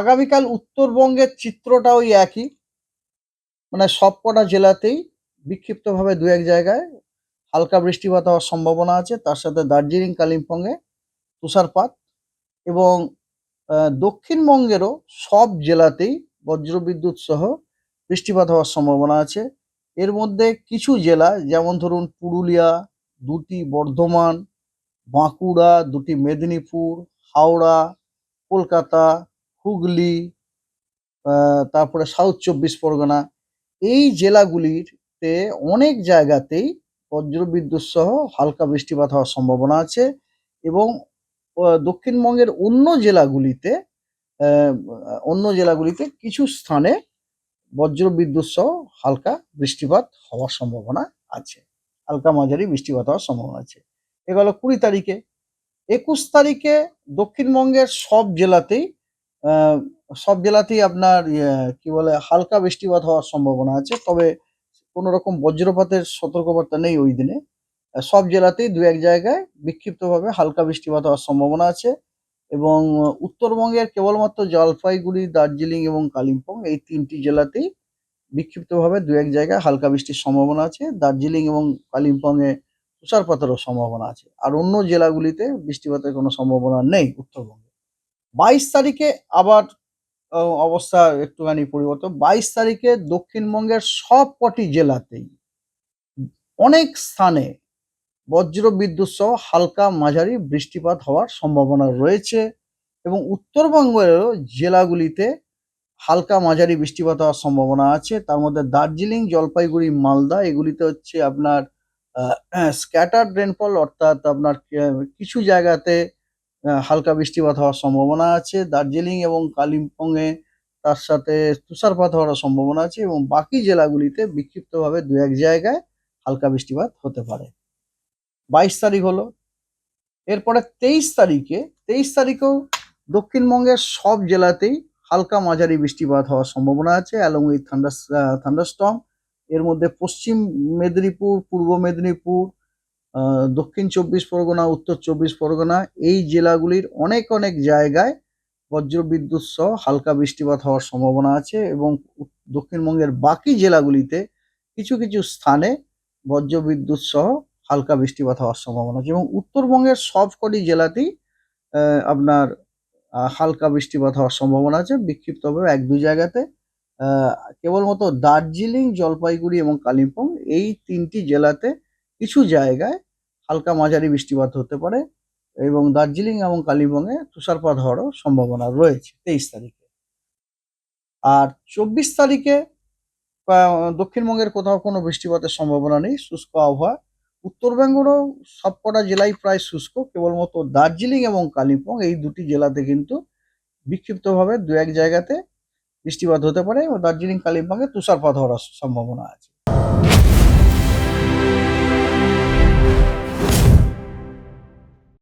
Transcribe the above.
আগামীকাল উত্তরবঙ্গের চিত্রটা ওই একই। মানে সবকটা জেলাতেই বিক্ষিপ্তভাবে দু এক জায়গায় হালকা বৃষ্টিপাত হওয়ার সম্ভাবনা আছে। তার সাথে দার্জিলিং, কালিম্পংয়ে তুষারপাত এবং দক্ষিণবঙ্গেরও সব জেলাতেই বজ্রবিদ্যুৎ সহ বৃষ্টিপাত হওয়ার সম্ভাবনা আছে। এর মধ্যে কিছু জেলা, যেমন ধরুন পুরুলিয়া, দুটি বর্ধমান, বাঁকুড়া, দুটি মেদিনীপুর, হাওড়া, কলকাতা হুগলি তারপরে সাউথ চব্বিশ পরগনা, এই জেলাগুলিতে অনেক জায়গাতেই বজ্রবিদ্যুৎ সহ হালকা বৃষ্টিপাত হওয়ার সম্ভাবনা আছে এবং দক্ষিণবঙ্গের অন্য জেলাগুলিতে অন্য জেলাগুলিতে কিছু স্থানে বজ্রবিদ্যুৎ সহ হালকা বৃষ্টিপাত হওয়ার সম্ভাবনা আছে। হালকা মাঝারি বৃষ্টিপাত হওয়ার সম্ভাবনা আছে। এগুলো কুড়ি তারিখে। একুশ তারিখে দক্ষিণবঙ্গের সব জেলাতেই সব জেলাতেই আপনার ইয়ে, কি বলে হালকা বৃষ্টিপাত হওয়ার সম্ভাবনা আছে তবে কোনো রকম বজ্রপাতের সতর্কবার্তা নেই ওই দিনে। সব জেলাতেই দু এক জায়গায় বিক্ষিপ্তভাবে হালকা বৃষ্টিপাত হওয়ার সম্ভাবনা আছে এবং উত্তরবঙ্গের কেবলমাত্র জলপাইগুড়ি দার্জিলিং এবং কালিম্পং এই তিনটি জেলাতেই বিক্ষিপ্তভাবে দু এক জায়গায় হালকা বৃষ্টির সম্ভাবনা আছে। দার্জিলিং এবং কালিম্পংয়ে তুষারপাতেরও সম্ভাবনা আছে। আর অন্য জেলাগুলিতে বৃষ্টিপাতের কোনো সম্ভাবনা নেই উত্তরবঙ্গে। বাইশ তারিখে আবার অবস্থা একটুখানি পরিবর্তন। বাইশ তারিখে দক্ষিণবঙ্গের সব কটি জেলাতেই অনেক স্থানে বজ্র বিদ্যুৎ সহ হালকা মাঝারি বৃষ্টিপাত হওয়ার সম্ভাবনা রয়েছে এবং উত্তরবঙ্গেরও জেলাগুলিতে হালকা মাঝারি বৃষ্টিপাত হওয়ার সম্ভাবনা আছে। তার মধ্যে দার্জিলিং, জলপাইগুড়ি, মালদা, এগুলিতে হচ্ছে আপনার স্ক্যাটার রেনফল অর্থাৎ আপনার কিছু জায়গাতে হালকা বৃষ্টিপাত হওয়ার সম্ভাবনা আছে। দার্জিলিং এবং কালিম্পংয়ে তার সাথে তুষারপাত হওয়ার সম্ভাবনা আছে এবং বাকি জেলাগুলিতে বিক্ষিপ্তভাবে দু এক জায়গায় হালকা বৃষ্টিপাত হতে পারে। বাইশ তারিখ হলো। এরপরে তেইশ তারিখে, তেইশ তারিখেও দক্ষিণবঙ্গের সব জেলাতেই হালকা মাঝারি বৃষ্টিপাত হওয়ার সম্ভাবনা আছে অ্যালং উইথ থান্ডার থান্ডারস্টর্ম এর মধ্যে পশ্চিম মেদিনীপুর, পূর্ব মেদিনীপুর দক্ষিণ চব্বিশ পরগনা, উত্তর চব্বিশ পরগনা, এই জেলাগুলির অনেক অনেক জায়গায় বজ্রবিদ্যুৎ সহ হালকা বৃষ্টিপাত হওয়ার সম্ভাবনা আছে এবং দক্ষিণবঙ্গের বাকি জেলাগুলিতে কিছু কিছু স্থানে বজ্রবিদ্যুৎ সহ হালকা বৃষ্টিপাত হওয়ার সম্ভাবনা আছে এবং উত্তরবঙ্গের সবকটি জেলাতেই আপনার হালকা বৃষ্টিপাত হওয়ার সম্ভাবনা আছে। বিক্ষিপ্তভাবে এক, দু জায়গাতে কেবলমাত্র দার্জিলিং, জলপাইগুড়ি এবং কালিম্পং এই তিনটি জেলাতে কিছু জায়গায় হালকা মাঝারি বৃষ্টিপাত হতে পারে এবং দার্জিলিং এবং কালিম্পংয়ে তুষারপাত হওয়ারও সম্ভাবনা রয়েছে তেইশ তারিখে। আর চব্বিশ তারিখে দক্ষিণবঙ্গের কোথাও কোনো বৃষ্টিপাতের সম্ভাবনা নেই, শুষ্ক আবহাওয়া। উত্তরবঙ্গেরও সবকটা জেলাই প্রায় শুষ্ক, কেবলমাত্র দার্জিলিং এবং কালিম্পং এই দুটি জেলাতে কিন্তু বিক্ষিপ্তভাবে দু এক জায়গাতে বৃষ্টিপাত হতে পারে এবং দার্জিলিং কালিম্পংয়ে তুষারপাত হওয়ার সম্ভাবনা আছে।